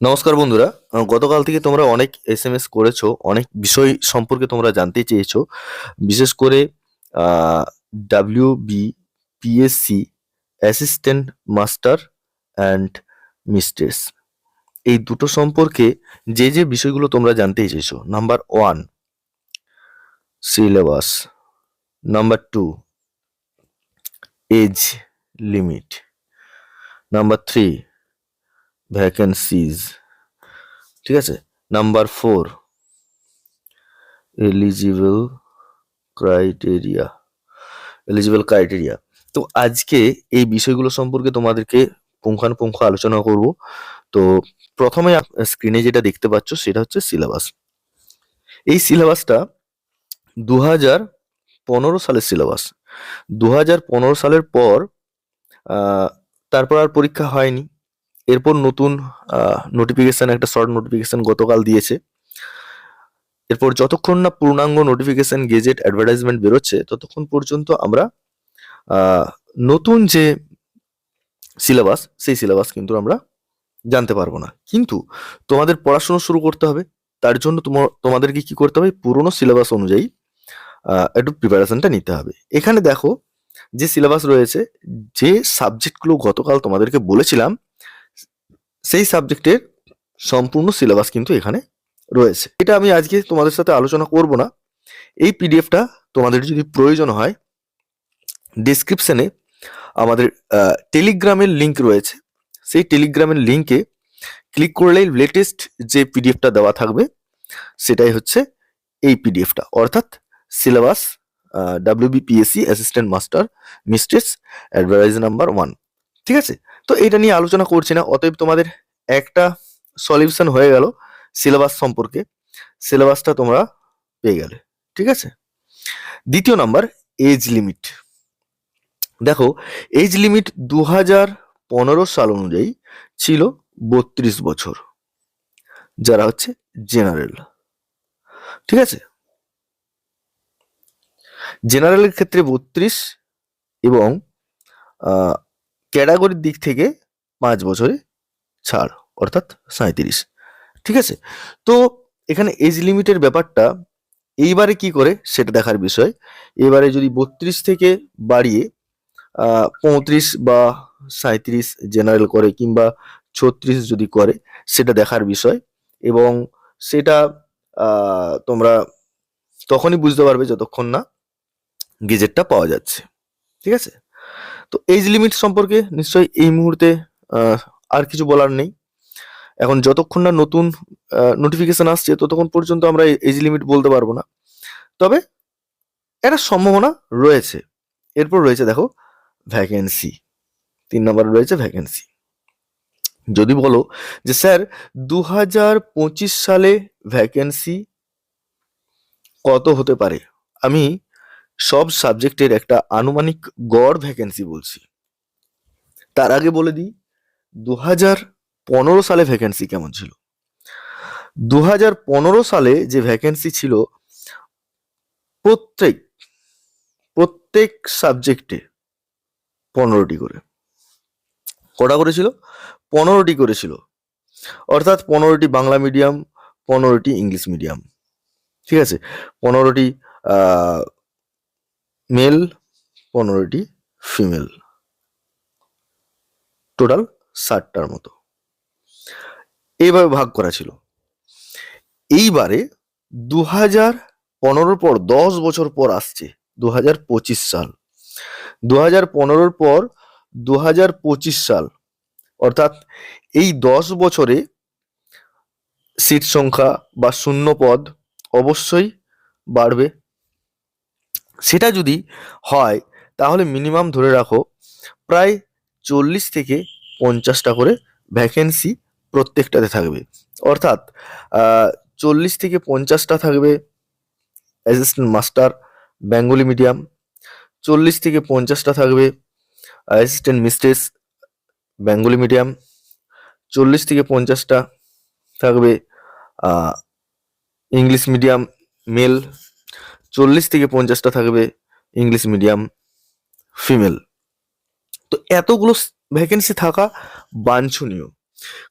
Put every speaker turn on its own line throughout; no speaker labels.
নমস্কার বন্ধুরা। গতকাল থেকে তোমরা অনেক এস এম এস করেছ, অনেক বিষয় সম্পর্কে তোমরা জানতে চেয়েছো। বিশেষ করে W B PSC assistant master and mistress এই দুটো সম্পর্কে যে যে বিষয়গুলো তোমরা জানতে চেয়েছো number one syllabus number two age limit number three vacancies ঠিক আছে? Number four eligible criteria eligible criteria তো আজকে এই বিষয়গুলো সম্পর্কে তোমাদেরকে পুঙ্খানুপুঙ্খ আলোচনা করব। তো প্রথমে স্ক্রিনে যেটা দেখতে পাচ্ছ সেটা হচ্ছে সিলেবাস এই সিলেবাসটা দু হাজার পনেরো সালের সিলেবাস দু হাজার পনেরো সালের পর তারপর আর পরীক্ষা হয়নি। এরপর নতুন নোটিফিকেশান একটা শর্ট নোটিফিকেশান গতকাল দিয়েছে। এরপর যতক্ষণ না পূর্ণাঙ্গ নোটিফিকেশন গেজেট অ্যাডভার্টাইজমেন্ট বেরোচ্ছে, ততক্ষণ পর্যন্ত আমরা নতুন যে সিলেবাস সেই সিলেবাস কিন্তু আমরা জানতে পারব না। কিন্তু তোমাদের পড়াশুনো শুরু করতে হবে, তার জন্য তোমার তোমাদেরকে কি করতে হবে? পুরনো সিলেবাস অনুযায়ী একটু প্রিপারেশনটা নিতে হবে। এখানে দেখো, যে সিলেবাস রয়েছে, যে সাবজেক্টগুলো গতকাল তোমাদেরকে বলেছিলাম সেই সাবজেক্টের সম্পূর্ণ সিলেবাস কিন্তু এখানে রয়েছে। এটা আমি আজকে তোমাদের সাথে আলোচনা করব না। এই পিডিএফটা তোমাদের যদি প্রয়োজন হয় ডিসক্রিপশনে আমাদের টেলিগ্রামের লিংক রয়েছে। সেই টেলিগ্রামের লিঙ্কে ক্লিক করলেই লেটেস্ট যে পিডিএফটা দেওয়া থাকবে, সেটাই হচ্ছে এই পিডিএফটা। অর্থাৎ syllabus WBPSC assistant master mistress advise number one ঠিক আছে? তো এটা নিয়ে আলোচনা করছি না, অতএব তোমাদের একটা সলিউশন হয়ে গেল সিলেবাস সম্পর্কে। সিলেবাসটা তোমরা পেয়ে গেলে, ঠিক আছে? দ্বিতীয় নাম্বার এজ লিমিট দেখো এজ লিমিট দু হাজার পনেরো সাল অনুযায়ী ছিল বত্রিশ বছর। যারা হচ্ছে জেনারেল ঠিক আছে? জেনারেলের ক্ষেত্রে বত্রিশ এবং ক্যাটাগরির দিক থেকে পাঁচ বছরে ছাড়, অর্থাৎ সাঁত্রিশ ঠিক আছে? তো এখানে এজ লিমিটের ব্যাপারটা এইবারে কি করে সেটা দেখার বিষয়। এবারে যদি বত্রিশ থেকে বাড়িয়ে পঁয়ত্রিশ বা সাঁত্রিশ জেনারেল করে কিংবা ছত্রিশ যদি করে, সেটা দেখার বিষয় এবং সেটা তোমরা তখনই বুঝতে পারবে যতক্ষণ না গেজেটটা পাওয়া যাচ্ছে। ঠিক আছে? তো এজ লিমিট সম্পর্কে নিশ্চয়ই এই মুহূর্তে আর কিছু বলার নেই। এখন যতক্ষণ না নতুন নোটিফিকেশন আসছে, ততক্ষণ পর্যন্ত আমরা এজ লিমিট বলতে পারব না। তবে একটা সম্ভাবনা রয়েছে। এরপর রয়েছে দেখো ভ্যাকেন্সি তিন নম্বরে রয়েছে ভ্যাকেন্সি যদি বলো যে স্যার দু হাজার পঁচিশ সালে ভ্যাকেন্সি কত হতে পারে? আমি সব সাবজেক্টের একটা আনুমানিক গড় ভ্যাকেন্সি বলছি। তার আগে বলে দিই দু হাজার পনেরো সালে ভ্যাকেন্সি কেমন ছিল? দু হাজার পনেরো সালে যে ভ্যাকেন্সি ছিল, প্রত্যেক প্রত্যেক সাবজেক্টে পনেরোটি করে। কটা করেছিল পনেরোটি করেছিল অর্থাৎ পনেরোটি বাংলা মিডিয়াম পনেরোটি ইংলিশ মিডিয়াম ঠিক আছে? পনেরোটি মেল পনেরোটি ফিমেল। টোটাল ষাটটার মতো। এইভাবে ভাগ করা ছিল। এইবারে দু হাজার পনেরোর পর, দশ বছর পর আসছে দু হাজার পঁচিশ সাল। দু হাজার পনেরোর পর দু হাজার পঁচিশ সাল। অর্থাৎ এই দশ বছরে সিট সংখ্যা বা শূন্য পদ অবশ্যই বাড়বে। সেটা যদি হয়, তাহলে মিনিমাম ধরে রাখো প্রায় চল্লিশ থেকে পঞ্চাশটা করে ভ্যাকেন্সি প্রত্যেকটাতে থাকবে। অর্থাৎ চল্লিশ থেকে পঞ্চাশটা থাকবে অ্যাসিস্ট্যান্ট মাস্টার বেঙ্গলি মিডিয়াম চল্লিশ থেকে পঞ্চাশটা থাকবে অ্যাসিস্ট্যান্ট মিস্ট্রেস বেঙ্গলি মিডিয়াম চল্লিশ থেকে পঞ্চাশটা থাকবে ইংলিশ মিডিয়াম মেল চল্লিশ থেকে পঞ্চাশটা থাকবে ইংলিশ মিডিয়াম ফিমেল তো এতগুলো ভ্যাকেন্সি থাকা বাঞ্ছনীয়।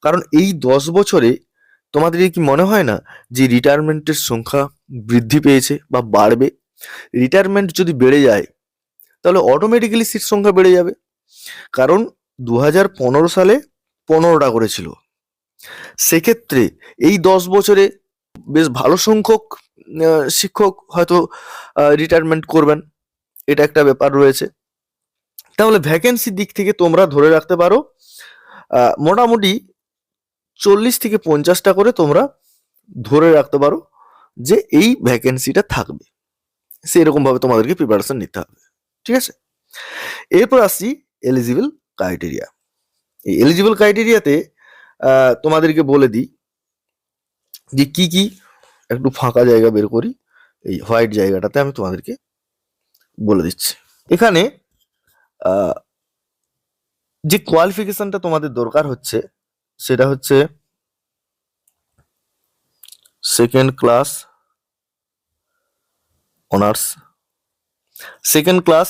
কারণ এই দশ বছরে তোমাদের কি মনে হয় না যে রিটায়ারমেন্টের সংখ্যা বৃদ্ধি পেয়েছে বা বাড়বে? রিটায়ারমেন্ট যদি বেড়ে যায়, তাহলে অটোমেটিক্যালি সিট সংখ্যা বেড়ে যাবে। কারণ দু হাজার পনেরো সালে পনেরোটা করেছিল। সেক্ষেত্রে এই দশ বছরে বেশ ভালো সংখ্যক শিক্ষক হয়তো রিটায়ারমেন্ট করবেন। এটা একটা ব্যাপার রয়েছে। তাহলে ভ্যাকেন্সির দিক থেকে তোমরা ধরে রাখতে পারো মোটামুটি চল্লিশ থেকে পঞ্চাশটা করে তোমরা ধরে রাখতে পারো যে এই ভ্যাকেন্সিটা থাকবে। সেরকম ভাবে তোমাদেরকে প্রিপারেশন নিতে হবে। ঠিক আছে? এরপর আসছি এলিজিবল ক্রাইটেরিয়া এই এলিজিবল ক্রাইটেরিয়াতে তোমাদেরকে বলে দিই যে কি কি একটু ফাঁকা জায়গা বের করি, এই হোয়াইট জায়গাটাতে আমি তোমাদেরকে বলে দিচ্ছি। এখানে যে কোয়ালিফিকেশনটা তোমাদের দরকার হচ্ছে, সেটা হচ্ছে second class honours second class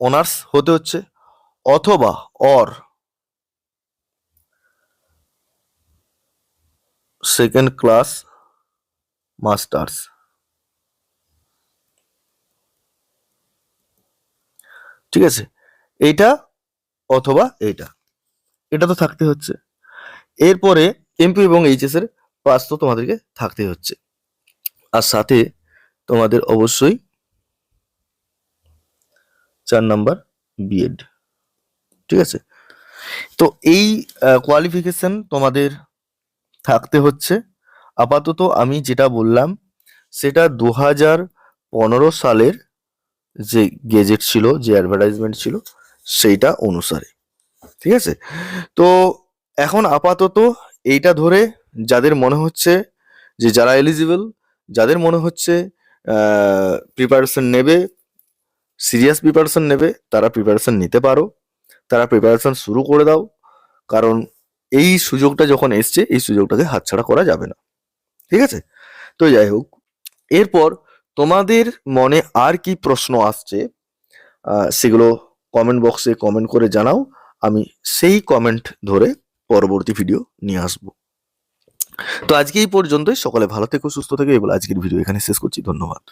honours হতে হচ্ছে অথবা অর সেকেন্ড ক্লাস মাস্টার্স। ঠিক আছে? এইটা অথবা এইটা। এটা তো থাকতে হচ্ছে। এরপরে এমপি এবং এইচএস এর পাস তো তোমাদেরকে থাকতে হচ্ছে। আর সাথে তোমাদের অবশ্যই চার নাম্বার বিএড ঠিক আছে? তো এই কোয়ালিফিকেশন তোমাদের থাকতে হচ্ছে। আপাতত আমি যেটা বললাম, সেটা দু হাজার পনেরো সালের যে গেজেট ছিল, যে অ্যাডভার্টাইজমেন্ট ছিল, সেইটা অনুসারে। ঠিক আছে? তো এখন আপাতত এইটা ধরে যাদের মনে হচ্ছে যে যারা এলিজিবল যাদের মনে হচ্ছে প্রিপারেশন নেবে সিরিয়াস প্রিপারেশন নেবে, তারা প্রিপারেশন নিতে পারো। তারা প্রিপারেশন শুরু করে দাও, কারণ এই সুযোগটা যখন এসছে, এই সুযোগটাকে হাতছাড়া করা যাবে না। ঠিক আছে? তো যাই হোক, এরপর তোমাদের মনে আর কি প্রশ্ন আসছে সেগুলো কমেন্ট বক্সে কমেন্ট করে জানাও, আমি সেই কমেন্ট ধরে পরবর্তী ভিডিও নিয়ে আসব। তো আজকে এই পর্যন্তই, সকালে ভালো থেকো, সুস্থ থেকো, এবার আজকের ভিডিও এখানে শেষ করছি, ধন্যবাদ।